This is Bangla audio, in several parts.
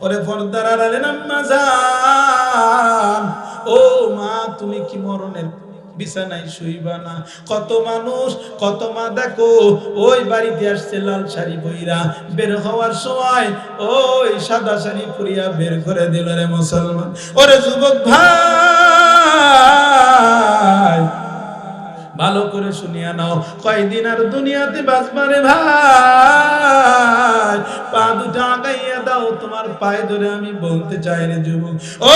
ওরে পর্দার আড়ালে নাম্মা ও মা, তুমি কি মরণের কত মানুষ, কত মা, দেখো, ওই বাড়িতে আসছে লাল শাড়ি পইরা। বের হওয়ার সময় ওই সাদা শাড়ি পরিয়া বের করে দিল রে মুসলমান। ওরে যুবক ভাই ভালো করে শুনিয়া নাও। কয়দিন আর দুনিয়াতে বাঁচবারে ভাই? পা দুটা আগাইয়া দাও, তোমার পায়ে ধরে আমি বলতে চাই রে যুবক। ও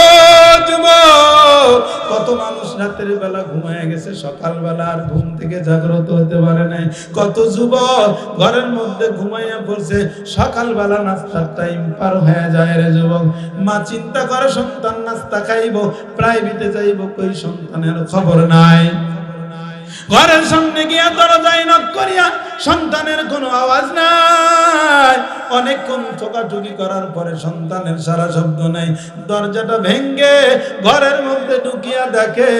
যুবক, কত মানুষ রাতের বেলা ঘুমায় গেছে, সকালবেলা আর ঘুম থেকে জাগ্রত হতে পারে নাই। কত যুবক ঘরের মধ্যে ঘুমাইয়া পড়ছে, সকালবেলা নাস্তার টাইম পার হয়ে যায় রে যুবক। মা চিন্তা করে, সন্তান নাস্তা খাইব প্রাইভেটে যাইব, কই সন্তানের খবর নাই? ঘরের সামনে গিয়া দরজায় নক করিয়া সন্তানের কোনো আওয়াজ নাই। অনেকক্ষণ ঠোকাঠুকি করার পরে সন্তানের সারা শব্দ নাই। দরজাটা ভেঙ্গে ঘরের মধ্যে ঢুকিয়া দেখে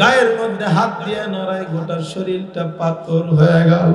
গায়ের মধ্যে হাত দিয়ে নড়াই গোটা শরীরটা পাথর হয়ে গেল।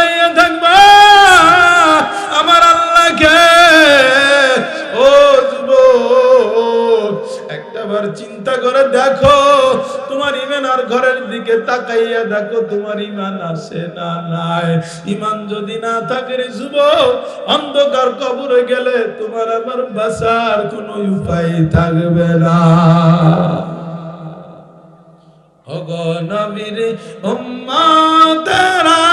তাকাইয়া দেখো তোমার ইমান আছে না নাই। ইমান যদি না থাকে রে যুবক, অন্ধকার কবরে গেলে তোমার আমার বাঁচার কোনো উপায় থাকবে না। ওগো নবীর উম্মতেরা,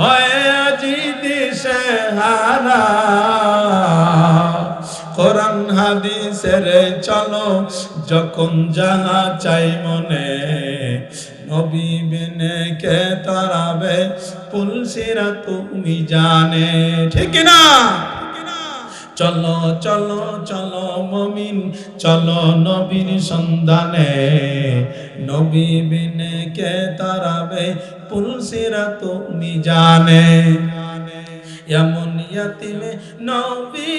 হয় দিশে হারা কোরআন হাদিসের চলো, যখন যাহা চাই মনে, নবী বিনে কে তারাবে পুলসিরা তুমি জানে, ঠিক না? চলো চলো চলো মমিন, চলো নবীর সন্ধানে, নবী বিনে কে তারাবে পুলসিরা তুমি জানে। এমন ইয়াতিমে নবী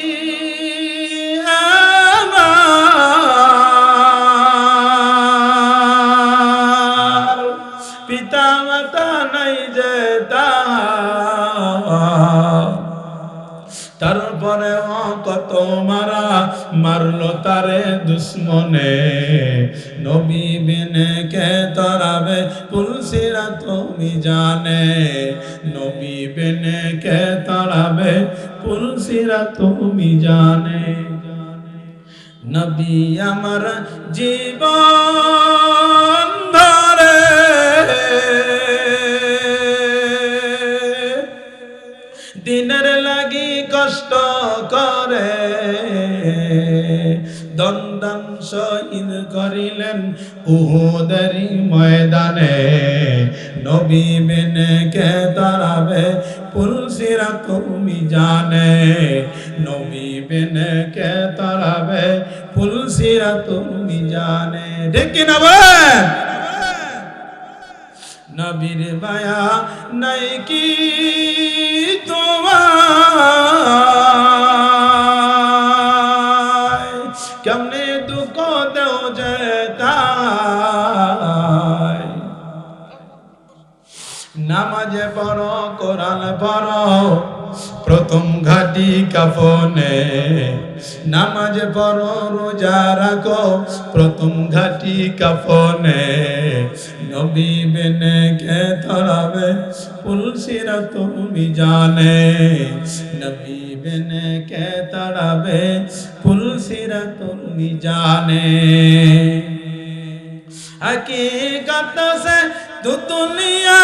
কত মারা মারলো তারে দুশ্মনে। নবী বিনে কে তরাবে, তুলসিরা তুমি জানে। নবী বিনে কে তরাবে, তুলসিরা তুমি জানে। নবী আমার জীবন করে। দন্দান শহীদ করিলেন উহুদেরি ময়দানে। নবী বেনে কে তারাবে পুলসিরা তুমি জানে। নবী বেনে কে তারাবে পুলসিরা তুমি জানে। ডেকে না বলেন? নবীর মায়া নাই কি তোমার? পড়ো প্রথম ঘাটি কাফনে নামাজ পড়ো, রোজা রাখো। প্রথম ঘাটি কাফনে নবী বেনে কে ধরাবে তুলসিরা তুমি জানে। নবী বেনে কে তরাবে তুলসিরা তুমি জানে। হকিকত সে तू दुनिया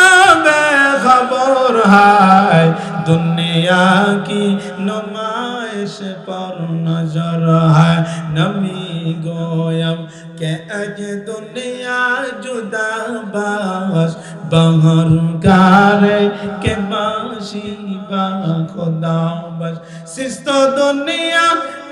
बेखबर है दुनिया की नुमाइश पर नज़र है नमी گویم کہ اج دنیا جدا باش بہر کارے کہ ماشی با خدا بش سستو دنیا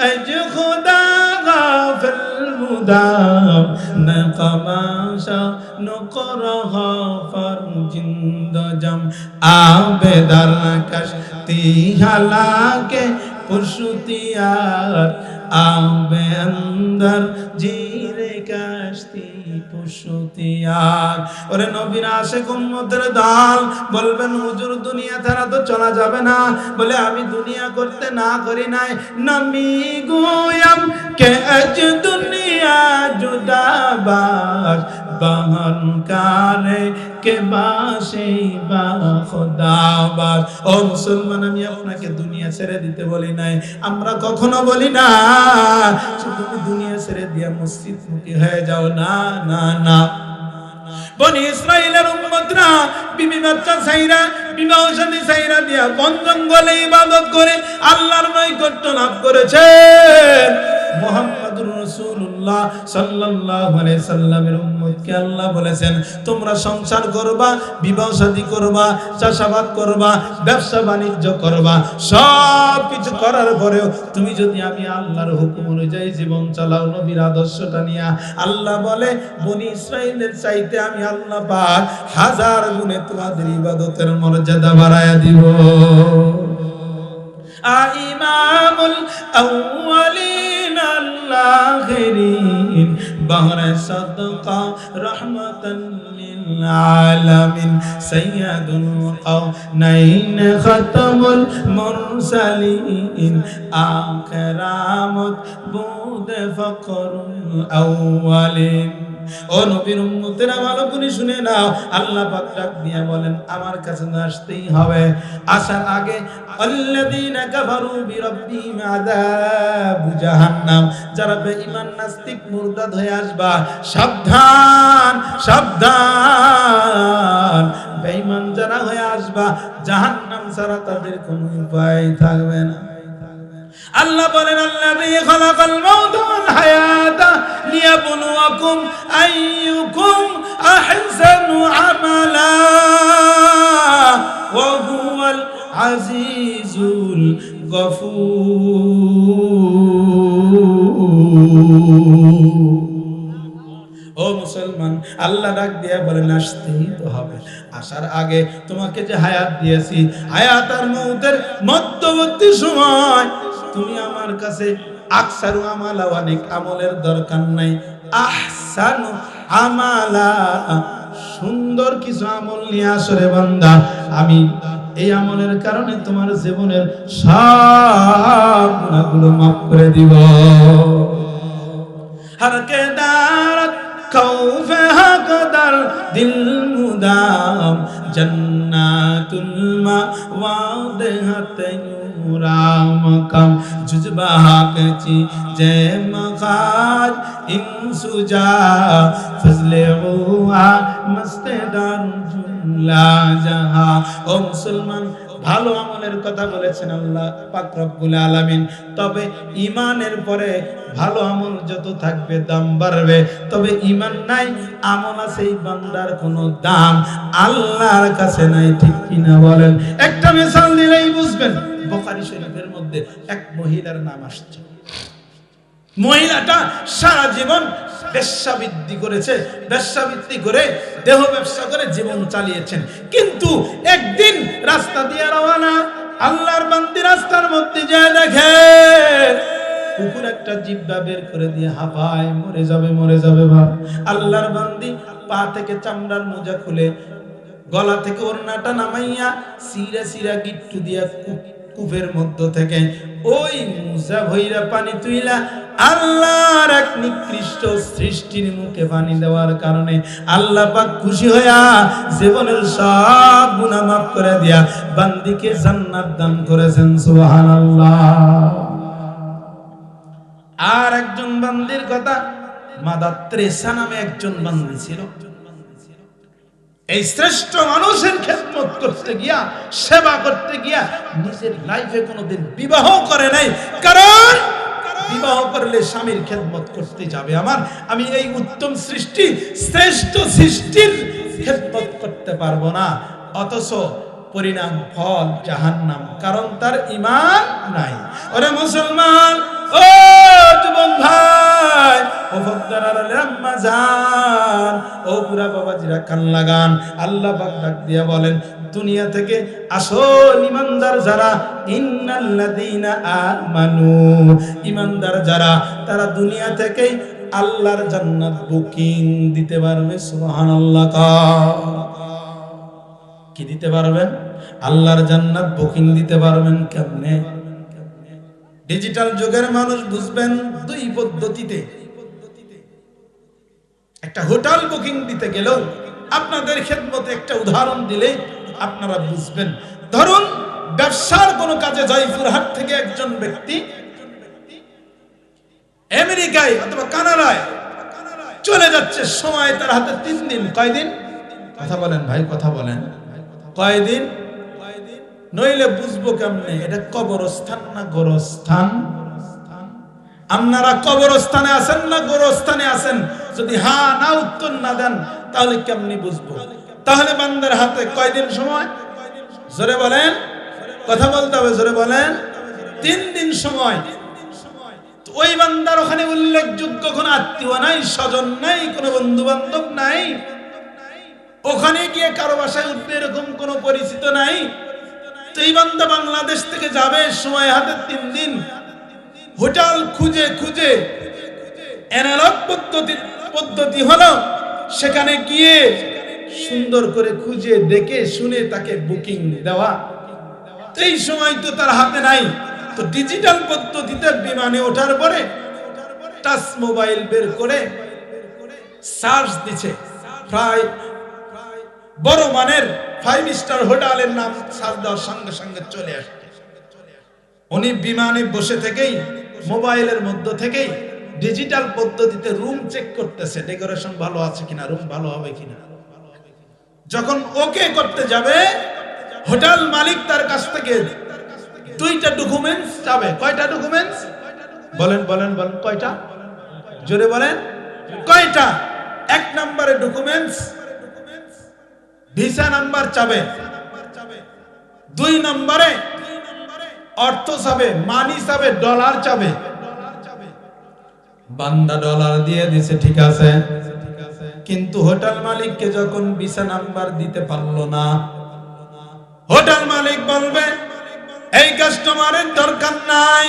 اج خدا غافل مدام نقماشا نقرها فرجند جم آبدر کش تیحلا کے پرشتیار আবে অন্দর জিরে কাশতি পুরশুতিয়ার ওরে নবীর উম্মতের দাল বলবেন, হুজুর, দুনিয়া ছাড়া তো চলা যাবে না। বলে, আমি দুনিয়া করতে না করি নাই। নামি গুয়াম, কে আজ দুনিয়া জুদাবাস বাহন কারে কে ও মুসলমান, আমি আপনাকে দুনিয়া ছেড়ে দিতে বলি নাই। আমরা কখনো বলি না তুমি দুনিয়া ছেড়ে দিয়া মসজিদ মুখী হয়ে যাও। না না না। ইবাদত করে আল্লাহর নৈকট্য লাভ করেছে। মোহাম্মদুর জীবন চালাও, নবীর আদর্শটা নিয়ে আল্লাহ বলে চাইতে আমি আল্লাহ পাক হাজার গুণে তোমাদের ইবাদতের মর্যাদা বাড়ায়া দিব। আইমামুল আউয়ালিন الآخرين. بهر صدقة رحمة للعالمين. سيد القونين ختم المرسلين. أكرامت بود فقر الأولين. ও নবীর উম্মতেরা ভালো করে শুনে নাও। আল্লাহ পাক ডাক দিয়ে বলেন, আমার কাছে তো আসতেই হবে। আসার আগে, আল্লাযীনা কাফারু বিরাব্বিহিম আযাবু জাহান্নাম। যারা বেঈমান, নাস্তিক মুরতাদ হয়ে আসবা, সাবধান সাবধান। বেঈমান যারা হয়ে আসবা, জাহান্নাম ছাড়া তাদের কোনো উপায় থাকবে না। আল্লাহ বলেন আল্লাযী খালাকাল মাউতা ওয়াল হায়াতা লিয়াবলুয়াকুম আইয়ুকুম আহসানু আমালা ওয়া হুয়াল আজিজুল গফুর. ও মুসলমান, আল্লাহ ডাক দিয়া বলেন, আসতেই তো হবে। আসার আগে তোমাকে যে হায়াত দিয়েছি, হায়াত আর মৌতের মধ্যবর্তী সময় তুমি আমার কাছে আকসারু আমালা অনেক আমলের দরকার নাই। আহসানু আমালা। সুন্দর কিছু আমল নিয়ে আসরে বান্দা। আমি এই আমলের কারণে তোমার জীবনের সব গুণাগুলো মাফ করে দিব। হারকে দার খৌফে হকদার দিল মুদাম জন্নাতুল মাওয়াদহাতায়ু রামকাম জুজবাহাকচি জয় মখাজ ইনসুজা ফজলে ওয়া মস্তেদার জুমলা জাহা ও মুসলমান ভালো আমলের কথা বলেছেন আল্লাহ, পাক রব্বুল আলামিন। তবে ইমানের পরে ভালো আমল যত থাকবে, দাম বাড়বে। তবে ইমান নাই, আমল আছে এই বান্দার কোনো দাম। আল্লাহর কাছে নাই, ঠিক কি না বলেন? একটা মিসাল দিলেই বুঝবেন, বুখারী শরীফের মধ্যে এক মহিলার নাম আসছে। মহিলাটা সারা জীবন বেশ্যাবৃত্তি করেছে বেশ্যাবৃত্তি করে, দেহ ব্যবসা করে জীবন চালিয়েছেন। কিন্তু একদিন রাস্তা দিয়ে রওনা, আল্লাহর বান্দি রাস্তার মধ্যে যায় দেখে, কুকুর একটা জিব্বা বের করে দিয়ে হাঁপায়, মরে যাবে মরে যাবে ভাব। আল্লাহর বান্দি পা থেকে চামড়ার মোজা খুলে গলা থেকে ওড়নাটা নামাইয়া সিরা সিরা গিট্টু দিয়া কূপ কূপের মধ্য থেকে ওই মোজা ভৈরা পানি তুইলা আল্লাহর এক নিকৃষ্ট সৃষ্টির মুখে পানি দেওয়ার কারণে আল্লাহ পাক খুশি হইয়া জীবনের সব গুনাহ মাফ করে দিয়া বান্দিকে জান্নাত দান করেছেন, সুবহানাল্লাহ। আর একজন বান্দির কথা মাদা ত্রেসা নামে একজন বান্দি ছিল। এই শ্রেষ্ঠ মানুষের খেদমত করতে গিয়া, সেবা করতে গিয়া, নিজের লাইফে কোনোদিন বিবাহ করে নাই। কারণ বিবাহ করলে স্বামীর খেদমত করতে যাবে আমার। আমি এই উত্তম সৃষ্টি, শ্রেষ্ঠ সৃষ্টির খেদমত করতে পারব না। অথচ পরিণাম ফল জাহান্নাম, কারণ তার ইমান নাই। ওরে মুসলমান, ও যুবক ভাই আল্লাহ পাক ডাক বলেন, দুনিয়া থেকে আসল ইমানদার যারা, ইন্নাল্লাযীনা আমানু। ইমানদার যারা, তারা দুনিয়া থেকেই আল্লাহর জান্নাত বুকিং দিতে পারবে, সুবহানাল্লাহ। কি দিতে পারবেন? আল্লাহর জান্নাত বুকিং দিতে পারবেন কেমনে? ডিজিটাল যুগের মানুষ বুঝবেন দুই পদ্ধতিতে। একটা হোটেল বুকিং দিতে গেলেও আপনাদের খেদমতে একটা উদাহরণ দিলে আপনারা বুঝবেন। ধরুন, ব্যবসার কোনো কাজে জয়পুরহাট থেকে একজন ব্যক্তি আমেরিকায় অথবা কানাডায় চলে যাচ্ছে। সময় তার হাতে তিন দিন। কয়দিন? কথা বলেন ভাই, কথা বলেন। কয়দিন? নইলে বুঝব কেমনে? এটা কবরস্থান না গোরস্থান? আপনারা কবরস্থানে আছেন না গোরস্থানে আছেন? যদি হা, না, উত্তর না দেন, তাহলে কেমনি বুঝব? তাহলে বান্দার হাতে কয়দিন সময়? জোরে বলেন। কথা বলতে হবে, জোরে বলেন। তিন দিন সময়। ওই বান্দার ওখানে উল্লেখযোগ্য কোনো আত্মীয় নাই, স্বজন নাই, কোনো বন্ধু বান্ধব নাই। ওখানে গিয়ে কারও বাসায় উঠবে এরকম কোনো পরিচিত নাই। তো এই বান্দা বাংলাদেশ থেকে যাবে, সময় হাতে তিন দিন। হোটেল খুঁজে খুঁজে অ্যানালগ পদ্ধতি পদ্ধতি হলো সেখানে গিয়ে সুন্দর করে খুঁজে, দেখে, শুনে তাকে বুকিং দেওয়া। এই সময় তো তার হাতে নাই। তো ডিজিটাল পদ্ধতিতে বিমানে ওঠার পরে টাচ মোবাইল বের করে সার্চ দিছে। প্রায় বড় মানের ফাইভ স্টার হোটেলের নাম সার্চ দেওয়ার সঙ্গে সঙ্গে চলে আসছে উনি বিমানে বসে থেকেই, মোবাইলের মধ্য থেকেই ডিজিটাল পদ্ধতিতে রুম চেক করতেছে ডেকোরেশন ভালো আছে কিনা রুম ভালো হবে কিনা। যখন ওকে করতে যাবে হোটেল মালিক তার কাছ থেকে দুইটা ডকুমেন্টস চাবে। কয়টা ডকুমেন্টস বলেন বলেন বলেন, কয়টা? জোরে বলেন, কয়টা? এক নম্বরে ডকুমেন্টস ভিসা নাম্বার চাবে। দুই নম্বরে অর্থ চাবে মানি চাবে ডলার চাবে। বান্দা ডলার দিয়ে দিছে, ঠিক আছে। কিন্তু হোটেল মালিককে যখন ভিসা নাম্বার দিতে পারল না, হোটেল মালিক বলবে, এই কাস্টমারের দরকার নাই।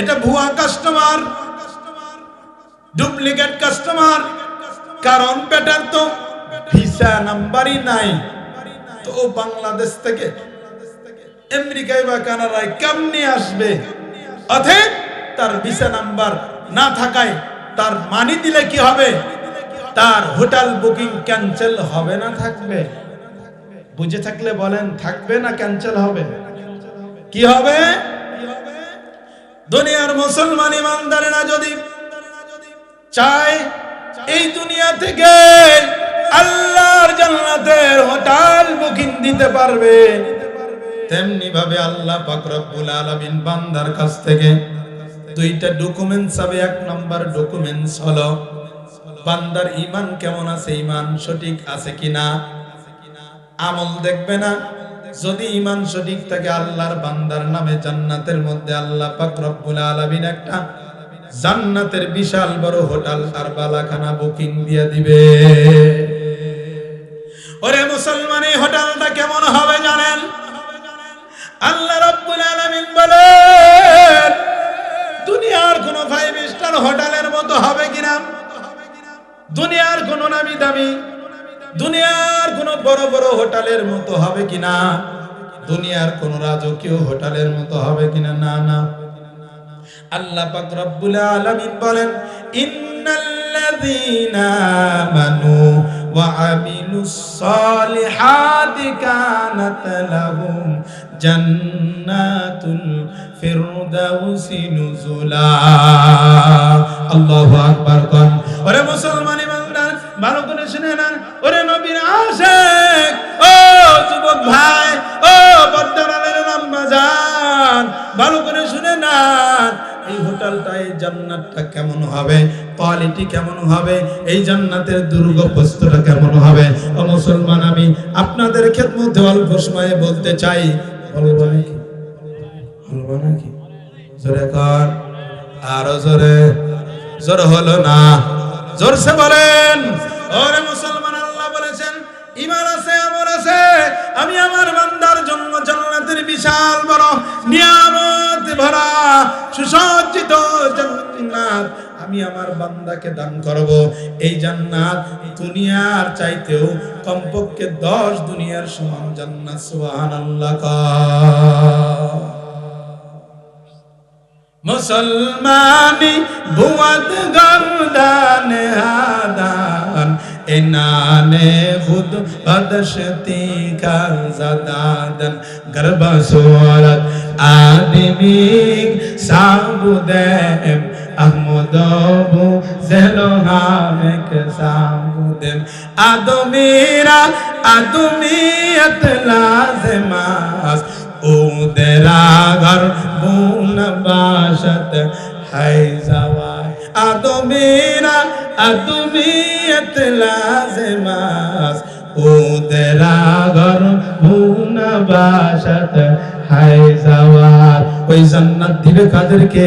এটা ভুয়া কাস্টমার, ডুপ্লিকেট কাস্টমার। কারণ বেটার তো ভিসা নাম্বারই নাই। তো বাংলাদেশ থেকে আমেরিকায় বা কানাডায় কেমনি আসবে? অথব তার ভিসা নাম্বার না থাকায় তার মানি দিলে কি হবে? তার হোটেল বুকিং ক্যান্সেল হবে না থাকবে? বুঝে থাকলে বলেন, থাকবে না ক্যান্সেল হবে? কি হবে? দুনিয়ার মুসলমান ইমানদারেরা যদি চায়, এই দুনিয়া থেকে আল্লাহর জান্নাতের হোটেল বুকিং দিতে পারবে। তেমনি ভাবে আল্লাহ পাক রব্বুল আলামিন বান্দার কাছ থেকে দুইটা ডকুমেন্টস হবে, এক নাম্বার ডকুমেন্টস হলো বান্দার ঈমান কেমন আছে, ঈমান সঠিক আছে কিনা? আমল দেখবে না? যদি ঈমান সঠিক থাকে, আল্লাহর বান্দার নামে জান্নাতের মধ্যে আল্লাহ পাক রব্বুল আলামিন একটা জান্নাতের বিশাল বড় হোটেল আর বালাখানা বুকিং দিয়ে দিবে। ওরে মুসলমান হোটেলটা কেমন হবে জানেন? আল্লাহ রাব্বুল আলামিন বলেন ফাইভ হোটেলের মতো হবে কিনা? দুনিয়ার কোন নামি দামি দুনিয়ার কোন বড় বড় হোটেলের মতো হবে কিনা? দুনিয়ার কোন রাজকীয় হোটেলের মতো হবে কিনা? না না। আল্লাহ পাক রব্বুল আলামিন বলেন, ইন্নাল্লাযীনা আমানু আমিলুস সালিহাতি কানাত লাহুম জান্নাতুল ফিরদাউসি নুজুলা আল্লাহু আকবার কোন ওরে মুসলমান ইমানদার, ভালো করে শুনে না ওরে নবীর আশিক, ও যুবক ভাই, ও বর্তমানের নাম্বাজান ভালো করে শুনে না এই হোটেলটা এই জান্নাতটা কেমন হবে? কোয়ালিটি কেমন হবে? এই জান্নাতের দুর্গ প্রস্তটা কেমন হবে? ও মুসলমান, আমি আপনাদের খেদমতে অল্প সময়ে বলতে চাই বলব নাকি বলব নাকি জোরে কর, আরও জোরে, জোর হলো না, জোরসে বলেন, ওরে মুসলমান, আল্লাহ বলেছেন ইমান আছে আছে। আমি আমার বান্দার জন্য জান্নাতের বিশাল বড় নিয়ামত ভরা সুসজ্জিত জান্নাত আমি আমার বান্দাকে দান করব। এই জান্নাত দুনিয়ার চাইতেও কমপক্ষে দশ দুনিয়ার সমান জান্নাত, সুবহানাল্লাহ। মুসলমানি বুয়াদ গন্দান হাদান। বদশতি কা জাদাদন গর্ব সুরত আদমি সাবুদেম আহমদ বু জেলো হামেক সাবুদেম আদমিরা আদমিয়ত লাজমাস ওদেরা ঘর বুন বাসত হাই যাওয়ায় আদমিরা আদমিয়ত লাজমাস। ওদেরা ঘর বুন বাসত হাই যাওয়ার ওই জান্নাত দিবে কাদেরকে?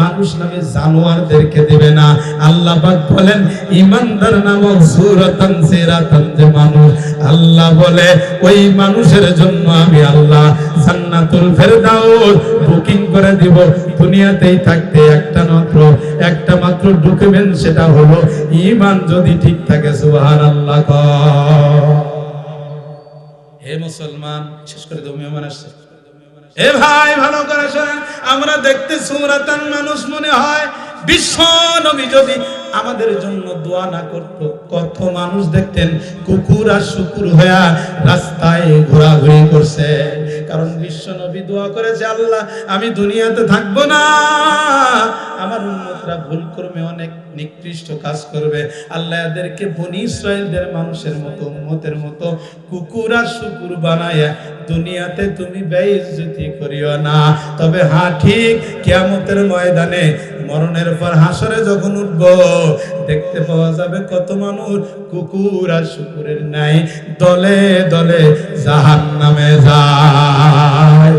মানুষ নামে জানোয়ারদেরকে দিবে না। আল্লাহ পাক বলেন, ইমানদার নামক সুরাতান, সিরাতান যে মানুষ। আল্লাহ বলে, ওই মানুষের জন্য আমি আল্লাহ জান্নাতুল ফেরদাউস বুকিং করে দিব। দুনিয়াতেই থাকতে একটা মাত্র একটা মাত্র ডকুমেন্ট সেটা হলো ঈমান যদি ঠিক থাকে, সুবহানাল্লাহ হে মুসলমান, শেষ করে দেবো মেহমান আসছে। এ ভাই, ভালো করে শোনেন। আমরা দেখতে সুমরাতান মানুষ মনে হয়। বিশ্ব নবী যদি আমাদের জন্য দোয়া না করত, কত মানুষ দেখতেন, কুকুর আর শুকুর হইয়া রাস্তায় ঘোরাঘুরি করছে। কারণ বিশ্ব নবী দোয়া করেছে আল্লাহ, আমি দুনিয়াতে থাকব না। আমার উন্মতরা ভুল করবে অনেক নিকৃষ্ট কাজ করবে। আল্লাহ এদেরকে বনি ইসরায়েলদের মানুষের মতো, উম্মতের মতো কুকুর আর শুকুর বানায়া দুনিয়াতে তুমি বেইজ্জতি করিও না। তবে হ্যাঁ ঠিক কিয়ামতের ময়দানে মরণের পর হাসরে যখন উঠব দেখতে পাওয়া যাবে কত মানুষ। কুকুর আর শুকুরের নাই। দলে দলে জাহান নামে যায়